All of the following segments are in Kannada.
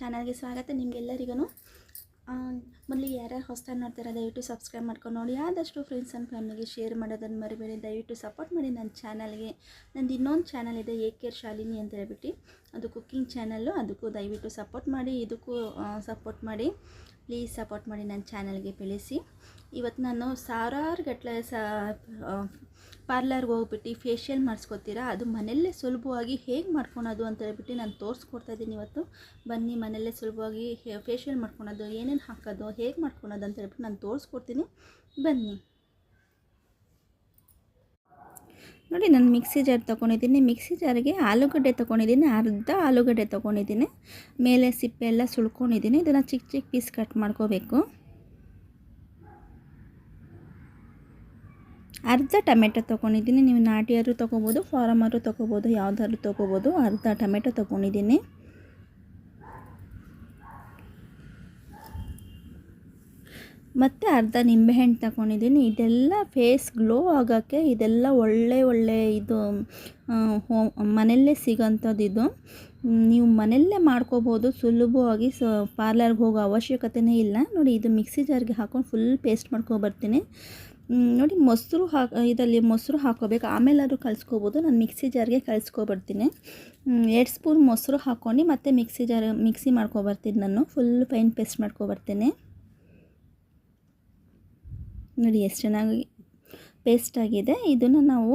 ಚಾನಲ್ಗೆ ಸ್ವಾಗತ ನಿಮಗೆಲ್ಲರಿಗೂ ಮೊದಲು ಯಾರ್ಯಾರು ಹೊಸ್ದಾಗಿ ನೋಡ್ತೀರಾ, ದಯವಿಟ್ಟು ಸಬ್ಸ್ಕ್ರೈಬ್ ಮಾಡ್ಕೊಂಡು ನೋಡಿ. ಆದಷ್ಟು ಫ್ರೆಂಡ್ಸ್ ಆ್ಯಂಡ್ ಫ್ಯಾಮಿಲಿಗೆ ಶೇರ್ ಮಾಡೋದನ್ನು ಮರಿಬೇಡಿ. ದಯವಿಟ್ಟು ಸಪೋರ್ಟ್ ಮಾಡಿ ನನ್ನ ಚಾನಲ್ಗೆ. ನಂದು ಇನ್ನೊಂದು ಚಾನಲ್ ಇದೆ ಏ ಕೇರ್ ಶಾಲಿನಿ ಅಂತ ಹೇಳ್ಬಿಟ್ಟು. ಅದು ಕುಕ್ಕಿಂಗ್ ಚಾನಲ್ಲು ಅದಕ್ಕೂ ದಯವಿಟ್ಟು ಸಪೋರ್ಟ್ ಮಾಡಿ, ಇದಕ್ಕೂ ಸಪೋರ್ಟ್ ಮಾಡಿ. ಪ್ಲೀಸ್ ಸಪೋರ್ಟ್ ಮಾಡಿ ನನ್ನ ಚಾನಲ್ಗೆ ಬೆಳೆಸಿ. ಇವತ್ತು ನಾನು ಸಾವಿರಾರು ಗಟ್ಟಲೆ ಸ ಪಾರ್ಲರ್ಗೆ ಹೋಗ್ಬಿಟ್ಟು ಫೇಶಿಯಲ್ ಮಾಡಿಸ್ಕೊತೀರಾ? ಅದು ಮನೆಯಲ್ಲೇ ಸುಲಭವಾಗಿ ಹೇಗೆ ಮಾಡ್ಕೊಳೋದು ಅಂತ ಹೇಳ್ಬಿಟ್ಟು ನಾನು ತೋರಿಸ್ಕೊಡ್ತಾ ಇದ್ದೀನಿ ಇವತ್ತು. ಬನ್ನಿ, ಮನೆಯಲ್ಲೇ ಸುಲಭವಾಗಿ ಫೇಶಿಯಲ್ ಮಾಡ್ಕೊಳೋದು, ಏನೇನು ಹಾಕೋದು, ಹೇಗೆ ಮಾಡ್ಕೊಳೋದು ಅಂತ ಹೇಳ್ಬಿಟ್ಟು ನಾನು ತೋರಿಸ್ಕೊಡ್ತೀನಿ. ಬನ್ನಿ. ನೋಡಿ, ನಾನು ಮಿಕ್ಸಿ ಜಾರ್ ತೊಗೊಂಡಿದ್ದೀನಿ. ಮಿಕ್ಸಿ ಜಾರಿಗೆ ಆಲೂಗಡ್ಡೆ ತೊಗೊಂಡಿದ್ದೀನಿ, ಅರ್ಧ ಆಲೂಗಡ್ಡೆ ತೊಗೊಂಡಿದ್ದೀನಿ. ಮೇಲೆ ಸಿಪ್ಪೆ ಎಲ್ಲ ಸುಳ್ಕೊಂಡಿದ್ದೀನಿ ಇದನ್ನು ಚಿಕ್ಕ ಚಿಕ್ಕ ಪೀಸ್ ಕಟ್ ಮಾಡ್ಕೋಬೇಕು. ಅರ್ಧ ಟೊಮೆಟೊ ತೊಗೊಂಡಿದ್ದೀನಿ. ನೀವು ನಾಟಿಯಾದ್ರೂ ತೊಗೋಬೋದು ಫಾರಮರು ತೊಗೋಬೋದು, ಯಾವುದಾದ್ರು ತೊಗೋಬೋದು. ಅರ್ಧ ಟೊಮೆಟೊ ತೊಗೊಂಡಿದ್ದೀನಿ. ಮತ್ತು ಅರ್ಧ ನಿಂಬೆಹಣ್ಣು ತಗೊಂಡಿದ್ದೀನಿ. ಇದೆಲ್ಲ ಫೇಸ್ ಗ್ಲೋ ಆಗೋಕ್ಕೆ ಇದೆಲ್ಲ ಒಳ್ಳೆ ಒಳ್ಳೆ ಇದು ಮನೆಯಲ್ಲೇ ಸಿಗೋಂಥದ್ದು ಇದು. ನೀವು ಮನೆಯಲ್ಲೇ ಮಾಡ್ಕೋಬೋದು. ಸುಲಭವಾಗಿ ಸ, ಪಾರ್ಲರ್ಗೆ ಹೋಗೋ ಅವಶ್ಯಕತೆಯೇ ಇಲ್ಲ. ನೋಡಿ, ಇದು ಮಿಕ್ಸಿ ಜಾರ್ಗೆ ಹಾಕೊಂಡು ಫುಲ್ ಪೇಸ್ಟ್ ಮಾಡ್ಕೊಬರ್ತೀನಿ ನೋಡಿ ಮೊಸರು ಹಾಕಿ ಇದರಲ್ಲಿ ಮೊಸರು ಹಾಕೋಬೇಕು ಆಮೇಲೆ ಅದು ಕಲಿಸ್ಕೋಬೋದು. ನಾನು ಮಿಕ್ಸಿ ಜಾರ್ಗೆ ಕಲಿಸ್ಕೊಬರ್ತೀನಿ. ಎರಡು ಸ್ಪೂನ್ ಮೊಸರು ಹಾಕ್ಕೊಂಡು ಮತ್ತೆ ಮಿಕ್ಸಿ ಜಾರ್, ಮಿಕ್ಸಿ ಮಾಡ್ಕೊಬರ್ತೀನಿ ನಾನು. ಫುಲ್ ಫೈನ್ ಪೇಸ್ಟ್ ಮಾಡ್ಕೊಬರ್ತೀನಿ. ನೋಡಿ ಎಷ್ಟು ಚೆನ್ನಾಗಿ ಪೇಸ್ಟ್ ಆಗಿದೆ. ಇದನ್ನು ನಾವು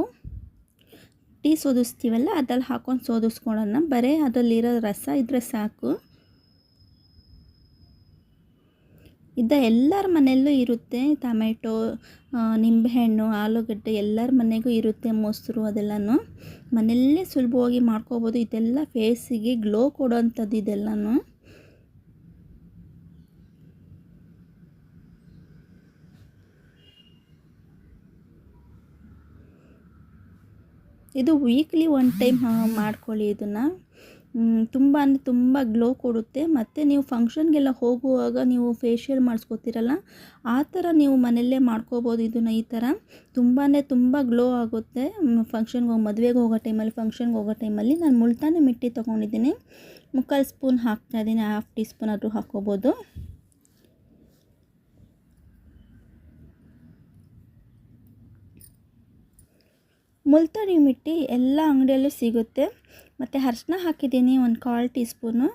ಟೀ ಸೋದಿಸ್ತೀವಲ್ಲ, ಅದ್ರಲ್ಲಿ ಹಾಕೊಂಡು ಸೋದಿಸ್ಕೊಳ್ಳೋಣ. ಬರೀ ಅದರಲ್ಲಿರೋ ರಸ ಇದ್ದರೆ ಸಾಕು. ಇದ್ದ ಎಲ್ಲರ ಮನೆಯಲ್ಲೂ ಇರುತ್ತೆ. ಟೊಮೆಟೊ ನಿಂಬೆಹಣ್ಣು, ಆಲೂಗಡ್ಡೆ ಎಲ್ಲರ ಮನೆಗೂ ಇರುತ್ತೆ ಮೊಸರು ಅದೆಲ್ಲನೂ. ಮನೆಯಲ್ಲೇ ಸುಲಭವಾಗಿ ಮಾಡ್ಕೋಬೋದು. ಇದೆಲ್ಲ ಫೇಸಿಗೆ ಗ್ಲೋ ಕೊಡೋವಂಥದ್ದು ಇದೆಲ್ಲನೂ. ಇದು ವೀಕ್ಲಿ ಒನ್ ಟೈಮ್ ಮಾಡ್ಕೊಳ್ಳಿ ಇದನ್ನು. ತುಂಬ ಅಂದರೆ ತುಂಬ ಗ್ಲೋ ಕೊಡುತ್ತೆ. ಮತ್ತು ನೀವು ಫಂಕ್ಷನ್ಗೆಲ್ಲ ಹೋಗುವಾಗ ನೀವು ಫೇಶಿಯಲ್ ಮಾಡಿಸ್ಕೋತೀರಲ್ಲ, ಆ ಥರ ನೀವು ಮನೆಯಲ್ಲೇ ಮಾಡ್ಕೋಬೋದು ಇದನ್ನು ಈ ಥರ ತುಂಬಾ ತುಂಬ ಗ್ಲೋ ಆಗುತ್ತೆ. ಫಂಕ್ಷನ್ಗೆ ಹೋಗಿ, ಮದುವೆಗೆ ಹೋಗೋ ಟೈಮಲ್ಲಿ ಫಂಕ್ಷನ್ಗೆ ಹೋಗೋ ಟೈಮಲ್ಲಿ ನಾನು ಮುಲ್ತಾನಿ ಮಿಟ್ಟಿ ತೊಗೊಂಡಿದ್ದೀನಿ. ಮುಕ್ಕಾಲು ಸ್ಪೂನ್ ಹಾಕ್ತಾಯಿದ್ದೀನಿ ಹಾಫ್ ಟೀ ಸ್ಪೂನ್ ಆದರೂ ಹಾಕ್ಕೋಬೋದು. ಮುಲ್ತಾನಿ ಮಿಟ್ಟಿ ಎಲ್ಲ ಅಂಗಡಿಯಲ್ಲೂ ಸಿಗುತ್ತೆ. ಮತ್ತು ಅರ್ಶಿನ ಹಾಕಿದ್ದೀನಿ ಒಂದು ಕಾಲು ಟೀ ಸ್ಪೂನು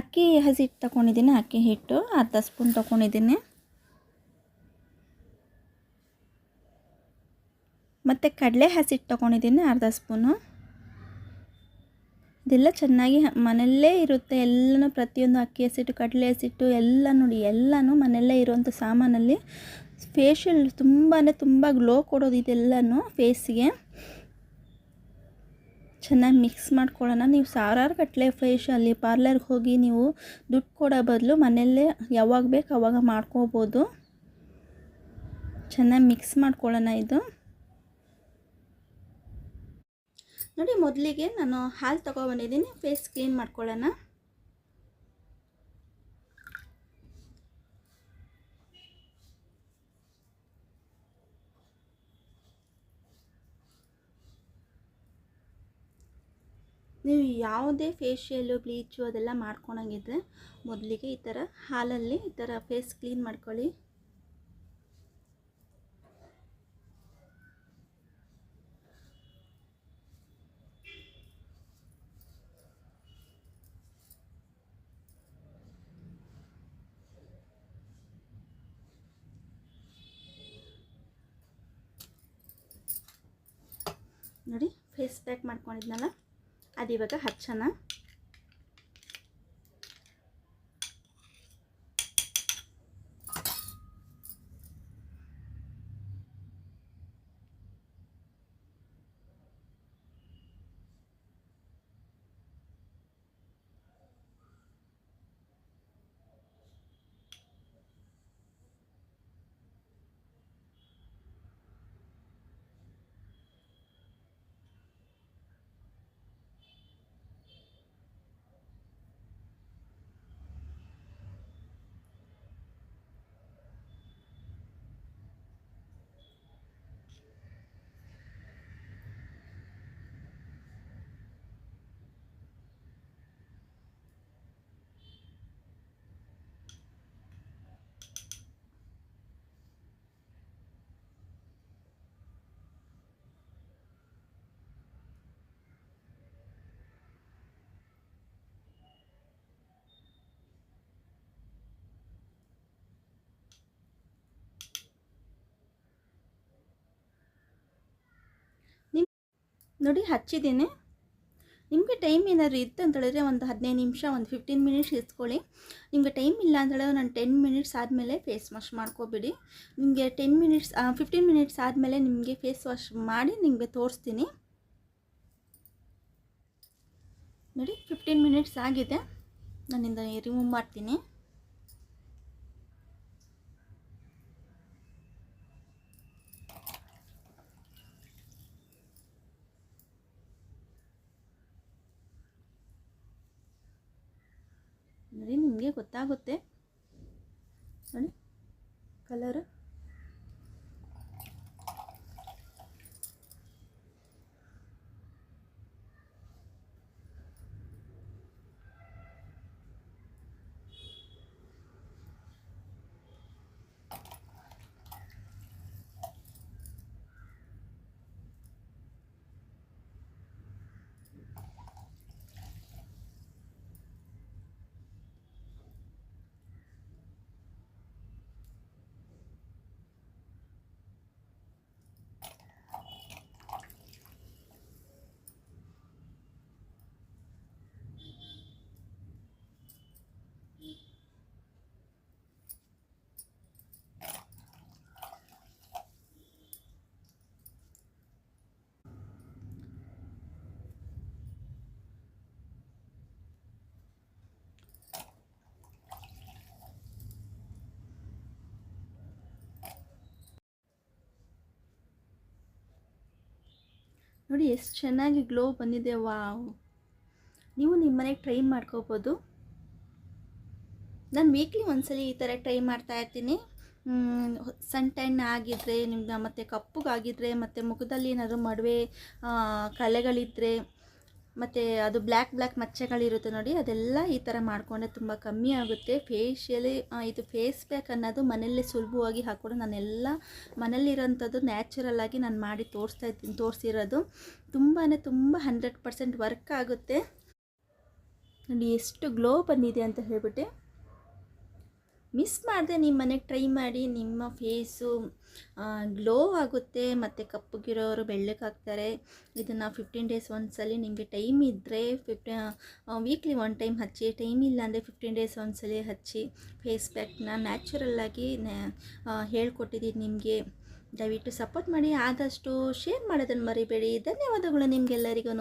ಅಕ್ಕಿ ಹಸಿಟ್ಟು ತಗೊಂಡಿದ್ದೀನಿ, ಅಕ್ಕಿ ಹಿಟ್ಟು, ಅರ್ಧ ಸ್ಪೂನ್ ತೊಗೊಂಡಿದ್ದೀನಿ. ಮತ್ತು ಕಡಲೆ ಹಸಿಟ್ಟು ತೊಗೊಂಡಿದ್ದೀನಿ, ಅರ್ಧ ಸ್ಪೂನು. ಇದೆಲ್ಲ ಚೆನ್ನಾಗಿ ಮನೆಯಲ್ಲೇ ಇರುತ್ತೆ. ಎಲ್ಲನೂ ಪ್ರತಿಯೊಂದು ಅಕ್ಕಿ ಹಸಿಟ್ಟು, ಕಡಲೆ ಹಸಿಟ್ಟು, ಎಲ್ಲ ನೋಡಿ, ಎಲ್ಲನೂ ಮನೆಯಲ್ಲೇ ಇರುವಂಥ ಸಾಮಾನಲ್ಲಿ ಫೇಶಿಯಲ್ ತುಂಬಾ ತುಂಬ ಗ್ಲೋ ಕೊಡೋದು ಇದೆಲ್ಲನೂ ಫೇಸಿಗೆ ಚೆನ್ನಾಗಿ ಮಿಕ್ಸ್ ಮಾಡ್ಕೊಳ್ಳೋಣ. ನೀವು ಸಾವಿರಾರು ಗಟ್ಟಲೆ ಫೇಶಲ್ಲಿ ಪಾರ್ಲರ್ಗೆ ಹೋಗಿ ನೀವು ದುಡ್ಡು ಕೊಡೋ ಬದಲು ಮನೆಯಲ್ಲೇ ಯಾವಾಗ ಬೇಕು ಅವಾಗ ಮಾಡ್ಕೋಬೋದು. ಚೆನ್ನಾಗಿ ಮಿಕ್ಸ್ ಮಾಡ್ಕೊಳ್ಳೋಣ ಇದು. ನೋಡಿ, ಮೊದಲಿಗೆ ನಾನು ಹಾಲು ತೊಗೊಬಂದಿದ್ದೀನಿ. ಫೇಸ್ ಕ್ಲೀನ್ ಮಾಡ್ಕೊಳ್ಳೋಣ. ನೀವು ಯಾವುದೇ ಫೇಶಿಯಲ್ಲು ಬ್ಲೀಚು ಅದೆಲ್ಲ ಮಾಡ್ಕೊಳಂಗಿದ್ರೆ ಮೊದಲಿಗೆ ಈ ಥರ ಹಾಲಲ್ಲಿ ಈ ಥರ ಫೇಸ್ ಕ್ಲೀನ್ ಮಾಡ್ಕೊಳ್ಳಿ. ನೋಡಿ ಫೇಸ್ ಪ್ಯಾಕ್ ಮಾಡ್ಕೊಂಡಿದ್ನಲ್ಲ? ಅದು ಇವಾಗ ಹಚ್ಚೋಣ. ನೋಡಿ ಹಚ್ಚಿದ್ದೀನಿ. ನಿಮಗೆ ಟೈಮ್ ಏನಾದರೂ ಇತ್ತು ಅಂತ ಹೇಳಿದ್ರೆ ಒಂದು ಹದಿನೈದು ನಿಮಿಷ, ಒಂದು ಫಿಫ್ಟೀನ್ ಮಿನಿಟ್ಸ್ ಇಸ್ಕೊಳ್ಳಿ. ನಿಮಗೆ ಟೈಮ್ ಇಲ್ಲ ಅಂತ ಹೇಳಿದ್ರೆ ನಾನು ಟೆನ್ ಮಿನಿಟ್ಸ್ ಆದಮೇಲೆ ಫೇಸ್ ವಾಶ್ ಮಾಡ್ಕೊಬಿಡಿ. ನಿಮಗೆ ಟೆನ್ ಮಿನಿಟ್ಸ್ ಫಿಫ್ಟೀನ್ ಮಿನಿಟ್ಸ್ ಆದಮೇಲೆ ನಿಮಗೆ ಫೇಸ್ ವಾಶ್ ಮಾಡಿ ನಿಮಗೆ ತೋರಿಸ್ತೀನಿ. ನೋಡಿ ಫಿಫ್ಟೀನ್ ಮಿನಿಟ್ಸ್ ಆಗಿದೆ. ನಾನಿಂದ ರಿಮೂವ್ ಮಾಡ್ತೀನಿ ನೋಡಿ ನಿಮಗೆ ಗೊತ್ತಾಗುತ್ತೆ ನೋಡಿ ಕಲರು ನೋಡಿ ಎಷ್ಟು ಚೆನ್ನಾಗಿ ಗ್ಲೋ ಬಂದಿದೆ, ವಾವ್. ನೀವು ನಿಮ್ಮ ಮನೆಗೆ ಟ್ರೈ ಮಾಡ್ಕೋಬೋದು. ನಾನು ವೀಕ್ಲಿ ಒಂದ್ಸಲಿ ಈ ಥರ ಟ್ರೈ ಮಾಡ್ತಾ ಇರ್ತೀನಿ. ಸನ್ ಟೈನ್ ಆಗಿದ್ದರೆ ನಿಮ್ಮ ಮತ್ತು ಕಪ್ಪಗಾಗಿದ್ದರೆ ಮತ್ತು ಮುಖದಲ್ಲಿ ಏನಾದರೂ ಮಡುವೆ ಕಲೆಗಳಿದ್ದರೆ ಮತ್ತು ಅದು ಬ್ಲ್ಯಾಕ್ ಬ್ಲ್ಯಾಕ್ ಮಚ್ಚೆಗಳಿರುತ್ತೆ ನೋಡಿ, ಅದೆಲ್ಲ ಈ ಥರ ಮಾಡಿಕೊಂಡ್ರೆ ತುಂಬ ಕಮ್ಮಿ ಆಗುತ್ತೆ. ಫೇಶಿಯಲಿ ಇದು ಫೇಸ್ ಪ್ಯಾಕ್ ಅನ್ನೋದು ಮನೆಯಲ್ಲೇ ಸುಲಭವಾಗಿ ಹಾಕ್ಕೊಂಡು. ನಾನೆಲ್ಲ ಮನೇಲಿರೋಂಥದ್ದು ನ್ಯಾಚುರಲ್ ಆಗಿ ನಾನು ಮಾಡಿ ತೋರಿಸ್ತಾ ಇದ್ದೀನಿ, ತೋರಿಸಿರೋದು. ತುಂಬಾ ತುಂಬ ಹಂಡ್ರೆಡ್ ಪರ್ಸೆಂಟ್ ವರ್ಕ್ ಆಗುತ್ತೆ. ನೋಡಿ, ಎಷ್ಟು ಗ್ಲೋ ಬಂದಿದೆ ಅಂತ ಹೇಳ್ಬಿಟ್ಟು. ಮಿಸ್ ಮಾಡಿದೆ ನಿಮ್ಮ ಮನೆಗೆ ಟ್ರೈ ಮಾಡಿ, ನಿಮ್ಮ ಫೇಸು ಗ್ಲೋ ಆಗುತ್ತೆ. ಮತ್ತು ಕಪ್ಪಗಿರೋರು ಬೆಳ್ಳಕ್ಕಾಗ್ತಾರೆ ಇದನ್ನು ಫಿಫ್ಟೀನ್ ಡೇಸ್ ಒಂದ್ಸಲಿ ನಿಮಗೆ ಟೈಮ್ ಇದ್ದರೆ ಫಿಫ್ಟಿ ವೀಕ್ಲಿ ಒನ್ ಟೈಮ್ ಹಚ್ಚಿ ಟೈಮ್ ಇಲ್ಲ ಅಂದರೆ ಫಿಫ್ಟೀನ್ ಡೇಸ್ ಒಂದ್ಸಲಿ ಹಚ್ಚಿ ಫೇಸ್ ಪ್ಯಾಕ್ನ ನ್ಯಾಚುರಲ್ಲಾಗಿ ಹೇಳ್ಕೊಟ್ಟಿದ್ದೀನಿ ನಿಮಗೆ. ದಯವಿಟ್ಟು ಸಪೋರ್ಟ್ ಮಾಡಿ, ಆದಷ್ಟು ಶೇರ್ ಮಾಡೋದನ್ನು ಮರಿಬೇಡಿ. ಧನ್ಯವಾದಗಳು ನಿಮಗೆಲ್ಲರಿಗೂ